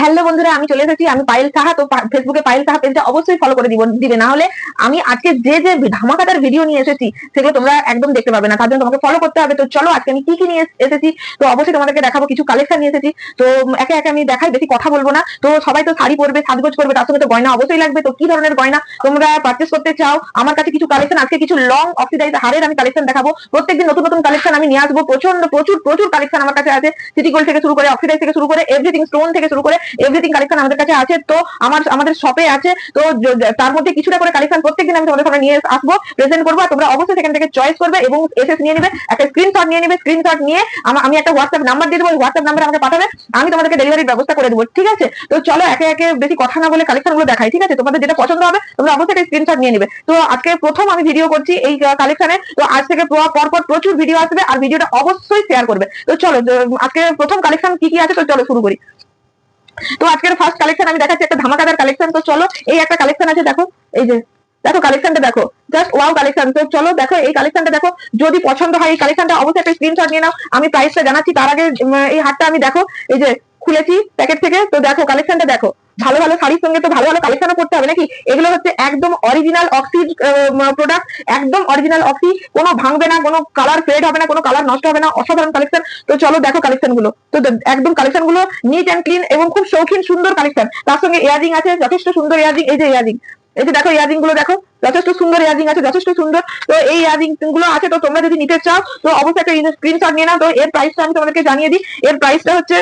Hello বন্ধুরা, আমি চলে এসেছি। আমি পায়েল সাহা, তো ফেসবুকে পায়েল সাহা পেজটা অবশ্যই ফলো করে দিব দিবে। না হলে আমি আজকে যে যে ধামাকাদার ভিডিও নিয়ে এসেছি, সেগুলো তোমরা একদম দেখতে পাবে না। তার জন্য তোমাকে ফলো করতে হবে। তো চলো, আজকে আমি কি কি নিয়ে এসেছি? তো অবশ্যই তোমাদেরকে দেখাবো কিছু কালেকশন নিয়ে এসেছি। তো একে একে আমি দেখাই, বেশি কথা বলব না। তো সবাই তো শাড়ি পরবে, সাজগোজ করবে, তার সঙ্গে তো গয়না অবশ্যই লাগবে। তো কি ধরনের গয়না তোমরা পারচেস করতে চাও? আমার কাছে কিছু কালেকশন আজকে কিছু লং অক্সিডাইজ হারের আমি কালেকশন দেখাবো। প্রত্যেকদিন নতুন নতুন কালেকশন আমি নিয়ে আসব। প্রচণ্ড, প্রচুর প্রচুর কালেকশন আমার কাছে আছে। সিটি গোল্ড থেকে শুরু করে অক্সিডাইজ থেকে শুরু করে এভরিথিং স্টোন থেকে শুরু করে এভরিথিং কালেকশন আমাদের কাছে আছে, তো আমার, আমাদের শপে আছে, তো তার মধ্যে কিছুটা করে কালেকশন প্রত্যেকদিন আমি তোমাদের নিয়ে আসব প্রেজেন্ট করব তোমরা অবশ্যই সেখান থেকে চয়েস করবে এবং এসএস নিয়ে নেবে, একটা স্ক্রিনশট নিয়ে নেবে স্ক্রিনশট নিয়ে আমি একটা হোয়াটসঅ্যাপ নাম্বার দিয়ে দেবো হোয়াটসঅ্যাপ নাম্বার আমাকে পাঠাবে, আমি তোমাদেরকে ডেলিভারির ব্যবস্থা করে দেবো, ঠিক আছে? তো চলো একে একে বেশি কথা না বলে কালেকশনগুলো দেখাই, ঠিক আছে? তোমাদের যেটা পছন্দ হবে, তোমরা অবশ্যই একটা স্ক্রিনশট নিয়ে নেবে। তো আজকে প্রথম আমি ভিডিও করছি এই কালেকশনে তো আজ থেকে প- পরপর প্রচুর ভিডিও আসবে, আর ভিডিওটা অবশ্যই শেয়ার করবে। তো চলো আজকে প্রথম কালেকশন কি কি আছে, তো চলো শুরু করি। তো আজকের ফার্স্ট কালেকশন আমি দেখাচ্ছি একটা ধামাকাদার কালেকশন তো চলো এই একটা কালেকশন আছে, দেখো, এই যে, দেখো কালেকশনটা দেখো জাস্ট ওয়াও কালেকশন তো চলো দেখো এই কালেকশনটা দেখো, যদি পছন্দ হয় এই কালেকশনটা অবশ্যই একটা স্ক্রিনশট নিয়ে নাও, আমি প্রাইসটা জানাচ্ছি, তার আগে এই হাটটা আমি দেখো, এই যে, খুলেছি প্যাকেট থেকে, তো দেখো কালেকশনটা দেখো ভালো ভালো শাড়ির সঙ্গে তো ভালো ভালো কালেকশনও করতে হবে নাকি? এগুলো হচ্ছে একদম অরিজিনাল অক্সি প্রোডাক্ট একদম অরিজিনাল অক্সি কোনো ভাঙবে না, কোনো কালার ফেড হবে না, কোনো কালার নষ্ট হবে না, অসাধারণ কালেকশন তো চলো দেখো কালেকশনগুলো। তো একদম কালেকশনগুলো নিট অ্যান্ড ক্লিন এবং খুব শৌখিন, সুন্দর কালেকশন তার সঙ্গে ইয়ারিং আছে, যথেষ্ট সুন্দর ইয়ারিং এই যে ইয়ারিং এই যে দেখো ইয়ারিংগুলো দেখো, যথেষ্ট সুন্দর ইয়ারিং আছে, যথেষ্ট সুন্দর। তো এই ইয়ারিংগুলো আছে, তো তোমরা যদি নিতে চাও, তো অবশ্যই একটা স্ক্রিনশট নিয়ে নাও। তো এর প্রাইসটা আমি তোমাদেরকে জানিয়ে দিই। এর প্রাইসটা হচ্ছে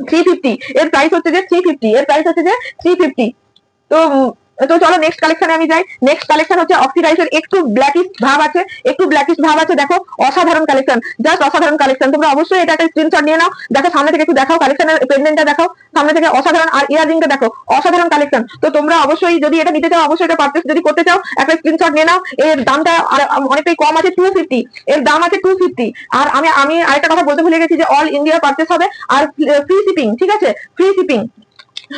থ্রি ফিফটি এর প্রাইস হচ্ছে যে থ্রি ফিফটি এর প্রাইস হচ্ছে যে থ্রি ফিফটি তো তো চলো নেক্সট কালেকশনে আমি যাই। নেক্সট কালেকশন হচ্ছে অক্সিডাইজের একটু ব্ল্যাকিশ ভাব আছে, একটু ব্ল্যাকিশ ভাব আছে। দেখো, অসাধারণ কালেকশন জাস্ট অসাধারণ কালেকশন তোমরা অবশ্যই এটা একটা স্ক্রিনশট নিয়ে নাও, দেখো, সামনে থেকে একটু দেখাও কালেকশনের পেন্ডেন্টটা দেখো সামনে থেকে অসাধারণ, আর ইয়ারিংটা দেখো, অসাধারণ কালেকশন তো তোমরা অবশ্যই যদি এটা নিতে চাও, অবশ্যই এটা পারচেস যদি করতে চাও, একটা স্ক্রিনশট নিয়ে নাও। এর দামটা অনেকটাই কম আছে টু ফিফটি এর দাম আছে টু ফিফটি আর আমি আমি আরেকটা কথা বলতে ভুলে গেছি যে অল ইন্ডিয়া পারচেস হবে। আর ফ্রি শিপিং ঠিক আছে? ফ্রি শিপিং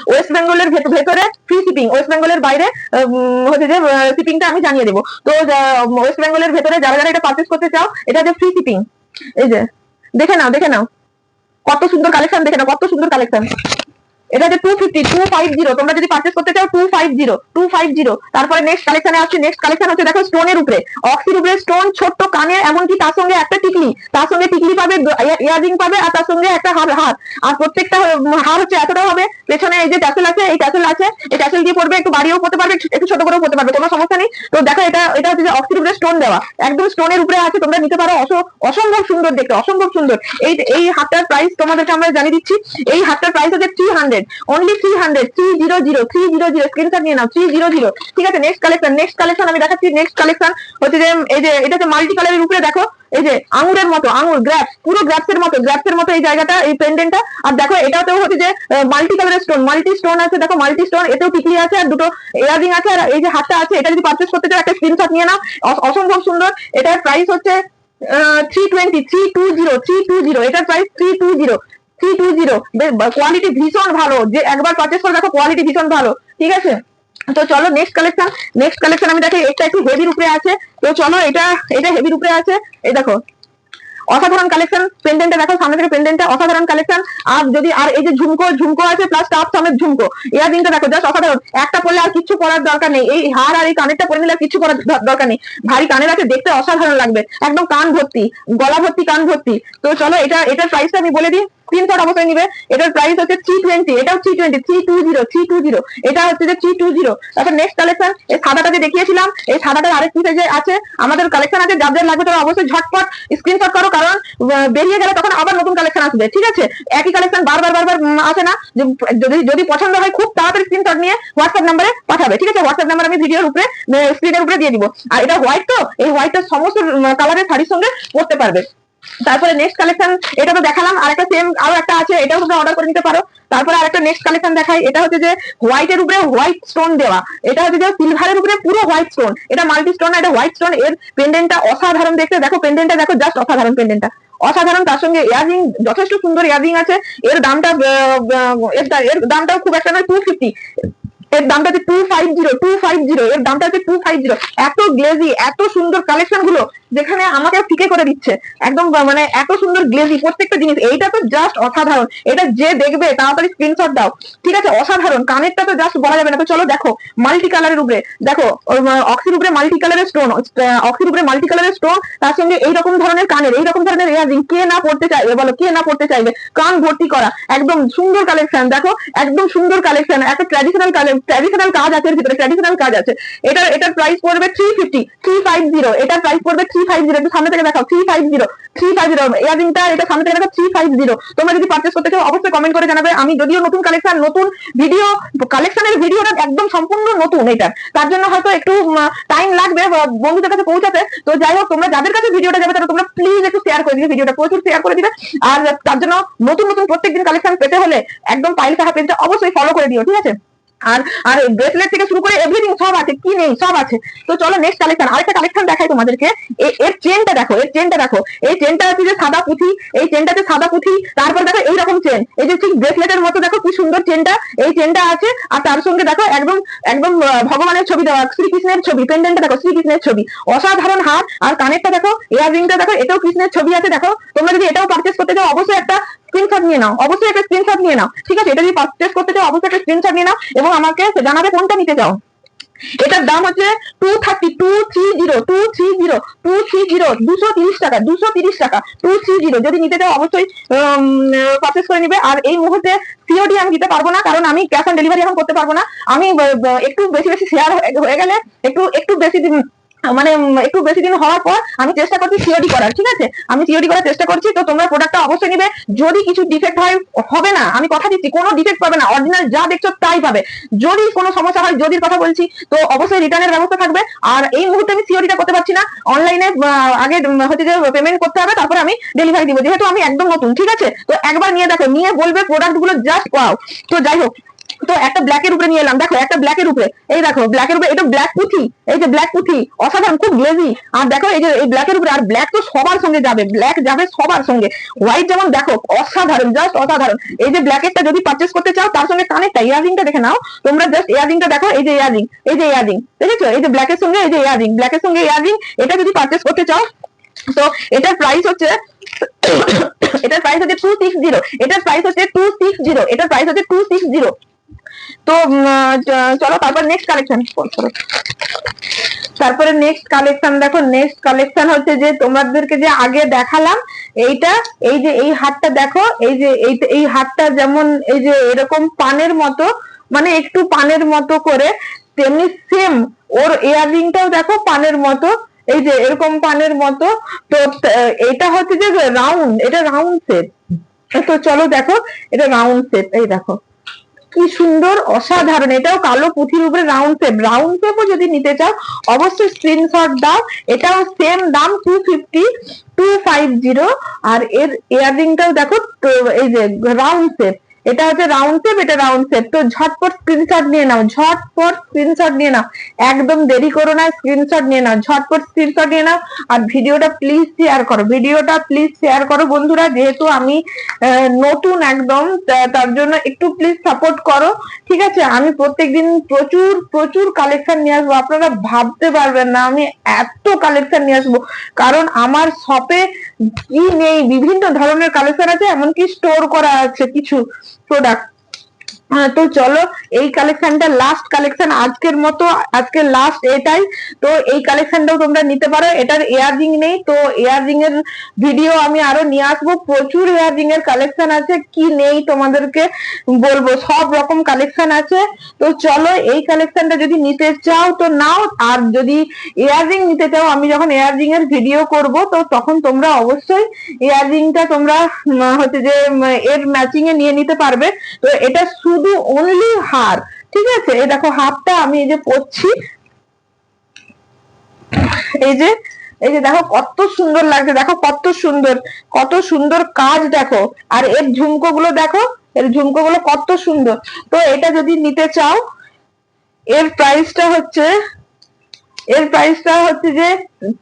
ওয়েস্ট বেঙ্গলের ভেত- ভেতরে ফ্রি শিপিং ওয়েস্ট বেঙ্গলের বাইরে হচ্ছে যে শিপিংটা আমি জানিয়ে দেবো। তো ওয়েস্ট বেঙ্গলের ভেতরে যারা যারা এটা পারচেস করতে চাও, এটা যে ফ্রি শিপিং এই যে, দেখে নাও দেখে নাও। কত সুন্দর কালেকশন দেখে নাও, কত সুন্দর কালেকশন এটা হচ্ছে two fifty two five zero তোমরা যদি পারচেস করতে চাও two five zero two five zero তারপরে নেক্সট কালেকশনে আসছে নেক্সট কালেকশন হচ্ছে দেখো স্টোনের উপরে। অক্সির উপরে স্টোন ছোট্ট কানে এমনকি তার সঙ্গে একটা টিকলি। তার সঙ্গে টিকলি পাবে ইয়ারিং পাবে, আর তার সঙ্গে একটা হার হার। আর প্রত্যেকটা হার হচ্ছে এতটা হবে, পেছনে এই যে ট্যাসেল আছে, এই ট্যাসেল আছে, এই ট্যাসেল দিয়ে পড়বে, একটু বাড়িও পড়তে পারবে, একটু- ছোট করেও পড়তে পারবে, কোনো সমস্যা নেই। তো দেখো এটা এটা হচ্ছে যে অক্সির উপরে স্টোন দেওয়া। একদম স্টোনের উপরে আছে, তোমরা নিতে পারো, অস- অসম্ভব সুন্দর দেখতে, অসম্ভব সুন্দর। এই এই হাতটার প্রাইস তোমাদেরকে আমরা জানিয়ে দিচ্ছি। এই হাতটার প্রাইস হচ্ছে three hundred only three hundred three zero zero three zero zero screenshot নিয়ে নাও থ্রি জিরো জিরো ঠিক আছে নেক্সট কালেকশন নেক্সট কালেকশন আমি দেখাচ্ছি নেক্সট কালেকশন হচ্ছে যে, এই যে, এটা হচ্ছে মাল্টি কালারের উপরে দেখো, এই যে আঙুরের মতো, আঙুর গ্রাফস পুরো গ্রাফস এর মতো গ্রাফস এর মতো এই জায়গাটা, এই পেন্ডেন্টটা আর দেখো, এটাতেও হচ্ছে যে মাল্টি কালারের স্টোন মাল্টি স্টোন আছে, দেখো মাল্টি স্টোন এতেও টিকলি আছে, আর দুটো ইয়ারিং আছে, আর এই যে হাতটা আছে, এটা যদি পারচেস করতে চাও, একটা স্ক্রিনশট নিয়ে নাও। অসম্ভব সুন্দর। এটার প্রাইস হচ্ছে three twenty three two zero three two zero এটার price three two zero three two zero quality ভীষণ ভালো। যে একবার পারচেস করে, দেখো কোয়ালিটি ভীষণ ভালো। ঠিক আছে? তো চলো নেক্সট কালেকশন নেক্সট কালেকশন আমি দেখি, এটা একটু হেভির উপরে আছে। তো চলো এটা এটা হেভির উপরে আছে। এই দেখো, অসাধারণ কালেকশন পেন্ডেন্টটা দেখো, সামনে থেকে পেন্ডেন্টটা অসাধারণ কালেকশন আর যদি, আর এই যে ঝুমকো ঝুমকো আছে প্লাস টাপ সমেত ঝুমকো। ইয়ারিংটা দেখো জাস্ট অসাধারণ। একটা পরলে আর কিছু করার দরকার নেই। এই হার আর এই কানেরটা পরে নিলে আর কিছু করার দরকার নেই। ভারী কানের আছে, দেখতে অসাধারণ লাগবে। একদম কান ভর্তি, গলা ভর্তি, কান ভর্তি। তো চলো এটা, এটার প্রাইসটা আমি বলে দিই। স্ক্রিনশট অবশ্যই নিবে। এটার প্রাইস হচ্ছে থ্রি টোয়েন্টি এটাও three twenty three two zero three two zero এটা হচ্ছে যে থ্রি টু জিরো তারপর নেক্সট কালেকশন এই সাদাটা যে দেখিয়েছিলাম, এই সাদাটার আরেক পিসে যে আছে, আমাদের কালেকশন আছে যাদের লাগবে তারা অবশ্যই ঝটপট স্ক্রিনশট করো, কারণ বেরিয়ে গেলে তখন আবার নতুন কালেকশন আসবে, ঠিক আছে? একই কালেকশন বারবার বারবার আসে না যদি যদি পছন্দ হয় খুব তাড়াতাড়ি স্ক্রিনশট নিয়ে হোয়াটসঅ্যাপ নাম্বারে পাঠাবে, ঠিক আছে? হোয়াটসঅ্যাপ নাম্বার আমি ভিডিওর উপরে স্ক্রিনের উপরে দিয়ে দিব। আর এটা হোয়াইট তো, এই হোয়াইটটা সমস্ত কালারের শাড়ির সঙ্গে পড়তে পারবে। তারপরে নেক্সট কালেকশন এটা তো দেখালাম আর একটা সেম আরও একটা আছে, এটাও তোমরা অর্ডার করে নিতে পারো। তারপরে আরেকটা নেক্সট কালেকশন দেখাই, এটা হচ্ছে যে হোয়াইটের উপরে হোয়াইট স্টোন দেওয়া। এটা হচ্ছে যে সিলভারের উপরে পুরো হোয়াইট স্টোন এটা মাল্টি স্টোন এটা হোয়াইট স্টোন এর পেন্ডেন্টটা অসাধারণ দেখতে। দেখো পেন্ডেন্টটা দেখো জাস্ট অসাধারণ পেন্ডেন্টটা অসাধারণ, তার সঙ্গে ইয়ারিং যথেষ্ট সুন্দর ইয়ারিং আছে। এর দামটা এর দামটাও খুব একটা নয় টু ফিফটি এর দামটা হচ্ছে two five zero two five zero এর দামটা হচ্ছে টু ফাইভ জিরো এত গ্লেজি এত সুন্দর কালেকশনগুলো যেখানে আমাকে ফিকে করে দিচ্ছে। একদম মানে এত সুন্দর গ্লেজি প্রত্যেকটা জিনিস। এইটা তো জাস্ট অসাধারণ। এটা যে দেখবে, তাড়াতাড়ি স্ক্রিনশট দাও। ঠিক আছে, অসাধারণ। কানেরটা তো জাস্ট বলা যাবে না। তো চলো দেখো মাল্টি কালারের উপরে। দেখো অক্সির উপরে মাল্টি কালারের স্টোন অক্সির উপরে মাল্টি কালারের স্টোন তার সঙ্গে এইরকম ধরনের কানের, এইরকম ধরনের ইয়ারিং কে না পড়তে চাইবে বলো, কে না পড়তে চাইবে? কান ভর্তি করা। একদম সুন্দর কালেকশন দেখো, একদম সুন্দর কালেকশন একটা ট্র্যাডিশনাল ট্র্যাডিশনাল কাজ আছে এর ভিতরে ট্র্যাডিশনাল কাজ আছে। এটার এটার প্রাইস পড়বে three fifty three five zero এটার প্রাইস পড়বে থ্রি ফাইভ জিরো একটু সামনে থেকে দেখাও three five zero three five zero ইয়ারিংটা এটা সামনে থেকে দেখো থ্রি ফাইভ জিরো তোমরা যদি পার্চেস করতে চাও, অবশ্যই কমেন্ট করে জানাবে। আমি যদিও নতুন কালেকশন নতুন ভিডিও কালেকশনের ভিডিওটা একদম সম্পূর্ণ নতুন এটা। তার জন্য হয়তো একটু টাইম লাগবে বন্ধুদের কাছে পৌঁছাতে। তো যাই হোক, তোমরা যাদের কাছে ভিডিওটা যাবে, তারা তোমরা প্লিজ একটু শেয়ার করে দিবে ভিডিওটা প্রচুর শেয়ার করে দিবে। আর তার জন্য নতুন নতুন প্রত্যেকদিন কালেকশন পেতে হলে একদম পাইল কাহা পেজটা অবশ্যই ফলো করে দিও, ঠিক আছে? আর আর ব্রেসলেট থেকে শুরু করে এভরিথিং সব আছে, কি নেই, সব আছে। তো চলো নেক্সট কালেকশন আরেকটা কালেকশন দেখাই তোমাদেরকে। এর চেনটা দেখো, এর চেনটা দেখো। এই চেনটা হচ্ছে যে সাদা পুঁথি, এই চেনটাতে সাদা পুঁথি, তারপর দেখো এইরকম চেন এই যে ঠিক ব্রেসলেটের মতো দেখো, কি সুন্দর চেনটা এই চেনটা আছে, আর তার সঙ্গে দেখো একদম একদম ভগবানের ছবি দেওয়া, শ্রীকৃষ্ণের ছবি পেন্ডেন্টটা দেখো, শ্রীকৃষ্ণের ছবি। অসাধারণ হাত আর কানেরটা দেখো এয়ার ইয়াররিংটা দেখো, এটাও কৃষ্ণের ছবি আছে, দেখো। তোমরা যদি এটাও পারচেস করতে চাও, অবশ্যই একটা স্ক্রিনশট নিয়ে নাও। অবশ্যই একটা স্ক্রিনশট নিয়ে নাও। ঠিক আছে? এটা যদি পারচেস করতে চাও, অবশ্যই একটা স্ক্রিনশট নিয়ে নাও এবং আমাকে জানাবে কোনটা নিতে চাও। এটার দাম হচ্ছে two thirty two three zero two three zero two three zero দুশো তিরিশ টাকা, দুশো তিরিশ টাকা টু থ্রি জিরো যদি নিতে চাও, অবশ্যই পারচেস করে নিবে। আর এই মুহূর্তে সিওডি আমি দিতে পারব না, কারণ আমি ক্যাশ অন ডেলিভারি এখন করতে পারব না। আমি একটু বেশি বেশি শেয়ার হয়ে গেলে, একটু একটু বেশি মানে একটু বেশি দিন হওয়ার পর আমি চেষ্টা করছি সিওডি করার, ঠিক আছে? আমি সিওডি করার চেষ্টা করছি, তো তোমরা প্রোডাক্টটা অবশ্যই নিবে। যদি কিছু ডিফেক্ট হয়, হবে না। আমি কথা দিচ্ছি, কোনো ডিফেক্ট পাবে না। অরিজিনাল যা দেখছ তাই পাবে। যদি কোনো সমস্যা হয়, যদি কথা বলছি, তো অবশ্যই রিটার্নের ব্যবস্থা থাকবে। আর এই মুহূর্তে আমি সিওডিটা করতে পারছি না। অনলাইনে আগে হচ্ছে যে পেমেন্ট করতে হবে, তারপরে আমি ডেলিভারি দিব। যেহেতু আমি একদম নতুন, ঠিক আছে? তো একবার নিয়ে দেখো, নিয়ে বলবে প্রোডাক্টগুলো জাস্ট পাও তো যাই হোক তো একটা ব্ল্যাক এর উপরে নিয়ে এলাম। দেখো, একটা ব্ল্যাক এর উপরে। এই দেখো ব্ল্যাক এর উপরে, এটা ব্ল্যাক পুঁথি। এই যে ব্ল্যাক পুঁথি, অসাধারণ, খুব গ্লেজি আর দেখো, এই যে, এই ব্ল্যাক এর উপরে, আর ব্ল্যাক তো সবার সঙ্গে যাবে। ব্ল্যাক যাবে সবার সঙ্গে। হোয়াইট যেমন দেখো, অসাধারণ জাস্ট অসাধারণ। এই যে ব্ল্যাক এরটা যদি পারচেস করতে চাও, তার সঙ্গে কানেরটা ইয়ারিংটা দেখে নাও। তোমরা জাস্ট ইয়ারিংটা দেখো, এই যে ইয়ারিং এই যে ইয়ারিং দেখেছ? এই যে ব্ল্যাক এর সঙ্গে, এই যে ইয়ারিং ব্ল্যাক এর সঙ্গে ইয়ারিং এটা যদি পারচেস করতে চাও, তো এটার প্রাইস হচ্ছে, এটার প্রাইস হচ্ছে টু সিক্স জিরো এটার প্রাইস হচ্ছে টু সিক্স জিরো এটার প্রাইস হচ্ছে টু সিক্স জিরো তো চলো তারপর নেক্সট কালেকশন তারপরে নেক্সট কালেকশন দেখো নেক্সট কালেকশন হচ্ছে যে তোমাদেরকে যে আগে দেখালাম, এইটা, এই যে এই হাতটা দেখো, এই যে এই হাতটা যেমন এই যে এরকম পানের মতো মানে একটু পানের মতো করে, তেমনি সেম ওর ইয়াররিংটাও দেখো পানের মতো, এই যে এরকম পানের মতো, তো এটা হচ্ছে যে রাউন্ড এটা রাউন্ড সেট তো চলো দেখো, এটা রাউন্ড সেট এই দেখো। কি সুন্দর, অসাধারণ। এটাও কালো পুঁথির উপরে রাউন্ড সেম রাউন্ড সেমও যদি নিতে চাও, অবশ্যই স্ক্রিনশট দাও। এটাও সেম দাম two fifty two five zero আর এর ইয়াররিংটাও দেখো, এই যে রাউন্ড শেপ এটা হচ্ছে রাউন্ড শেপ এটা রাউন্ড শেপ তো ঝটপট স্ক্রিনশট নিয়ে নাও, ঝটপট স্ক্রিনশট নিয়ে নাও। একদম দেরি করো না স্ক্রিনশট নিয়ে নাও, ঝটপট স্ক্রিনশট নিয়ে নাও। আর ভিডিওটা প্লিজ শেয়ার করো, ভিডিওটা প্লিজ শেয়ার করো। বন্ধুরা, যেহেতু আমি নতুন একদম তার জন্য একটু প্লিজ সাপোর্ট করো, ঠিক আছে? আমি প্রত্যেকদিন প্রচুর প্রচুর কালেকশন নিয়ে আসব। আপনারা ভাবতে পারবেন না, আমি এত কালেকশন নিয়ে আসব। কারণ আমার শপে কি নেই? বিভিন্ন ধরনের কালেকশন আছে, এমনকি স্টোর করা আছে কিছু। প্রোডাক্ট হ্যাঁ, তো চলো, এই কালেকশনটা লাস্ট কালেকশন আজকের মতো আজকে লাস্ট এটাই। তো এই কালেকশনটাও তোমরা নিতে পারো, এটার ইয়াররিং নেই, তো ইয়াররিং এর ভিডিও আমি আরও নিয়ে আসব। প্রচুর ইয়াররিং এর কালেকশন আছে, কি নেই তোমাদেরকে বলব, সব রকম কালেকশন আছে। তো চলো, এই কালেকশনটা যদি নিতে চাও তো নাও, আর যদি ইয়াররিং নিতে চাও, আমি যখন ইয়াররিং এর ভিডিও করব, তো তখন তোমরা অবশ্যই ইয়াররিংটা তোমরা হচ্ছে যে এর ম্যাচিং এ নিয়ে নিতে পারবে। তো এটা শুধু অনলি হার, ঠিক আছে? এই দেখো হাফটা আমি এই যে পরছি। এই যে এই যে দেখো কত সুন্দর লাগছে, দেখো কত সুন্দর কত সুন্দর কাজ দেখো। আর এর ঝুমকো গুলো দেখো, এর ঝুমকো গুলো কত সুন্দর। তো এটা যদি নিতে চাও, এর প্রাইসটা হচ্ছে, এর প্রাইসটা হচ্ছে যে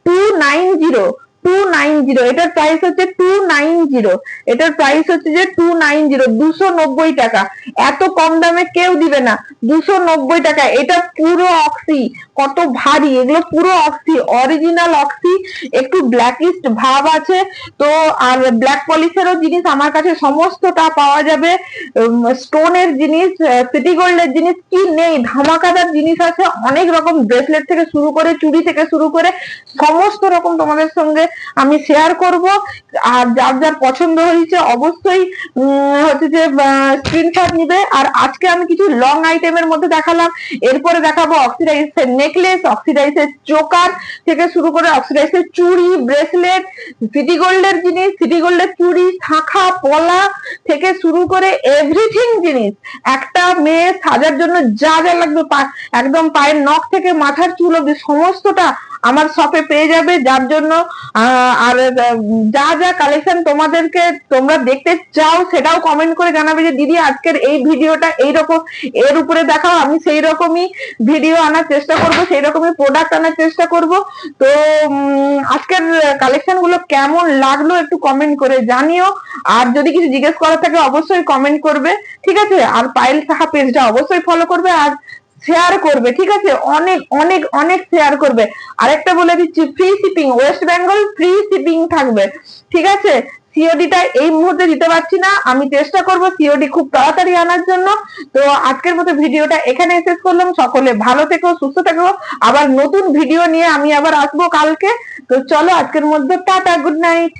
two nine zero two nine zero, এটার প্রাইস হচ্ছে টু নাইন জিরো এটার প্রাইস হচ্ছে যে টু নাইন জিরো দুশো নব্বই টাকা। এত কম দামে কেউ দিবে না, দুশো নব্বই টাকা, এটা পুরো অক্সি, কত ভারী, এগুলো পুরো অক্সি অরিজিনাল অক্সি, একটু ব্ল্যাকিস্ট ভাব আছে। তো আর ব্ল্যাক পলিশেরও জিনিস আমার কাছে সমস্তটা পাওয়া যাবে। স্টোনের জিনিস সিটি গোল্ডের জিনিস কি নেই, ধামাকাদার জিনিস আছে, অনেক রকম ব্রেসলেট থেকে শুরু করে, চুড়ি থেকে শুরু করে, সমস্ত রকম তোমাদের সঙ্গে আমি শেয়ার করব। আর যার যার পছন্দ হয়েছে, অবশ্যই হচ্ছে যে স্ক্রিনশট নিবে। আর আজকে আমি কিছু লং আইটেমের মধ্যে দেখালাম। এরপরে দেখাবো অক্সিডাইজের নেকলেস অক্সিডাইজের চোকার থেকে শুরু করে অক্সিডাইজের চুড়ি ব্রেসলেট সিটি গোল্ডের জিনিস সিটি গোল্ডের চুড়ি, শাখা, পলা থেকে শুরু করে এভরিথিং জিনিস। একটা মেয়ে সাজার জন্য যা যা লাগবে একদম পায়ের নখ থেকে মাথার চুল অব্দি সমস্তটা আমার শপে পেয়ে যাবে, যার জন্য আর যা যা কালেকশন তোমাদেরকে তোমরা দেখতে চাও, সেটাও কমেন্ট করে জানাবে যে, দিদি, আজকের এই ভিডিওটা এইরকম, এর উপরে দেখাও, আমি সেই রকমই ভিডিও আনার চেষ্টা করব সেই রকমই প্রোডাক্ট আনার চেষ্টা করব। তো আজকের কালেকশনগুলো কেমন লাগল একটু কমেন্ট করে জানিও। আর যদি কিছু জিজ্ঞেস করার থাকে, অবশ্যই কমেন্ট করবে, ঠিক আছে? আর পায়েল সাহা পেজটা অবশ্যই ফলো করবে। আর শেয়ার করবে, ঠিক আছে? অনেক অনেক অনেক শেয়ার করবে। আরেকটা বলে দিচ্ছি free shipping West Bengal free shipping থাকবে, ঠিক আছে? সিওডিটা এই মুহূর্তে দিতে পারছি না। আমি চেষ্টা করব সিওডি খুব তাড়াতাড়ি আনার জন্য। তো আজকের মতো ভিডিওটা এখানে শেষ করলাম। সকলে ভালো থেকো, সুস্থ থেকো। আবার নতুন ভিডিও নিয়ে আমি আবার আসব কালকে। তো চলো আজকের মধ্যে টাটা গুড নাইট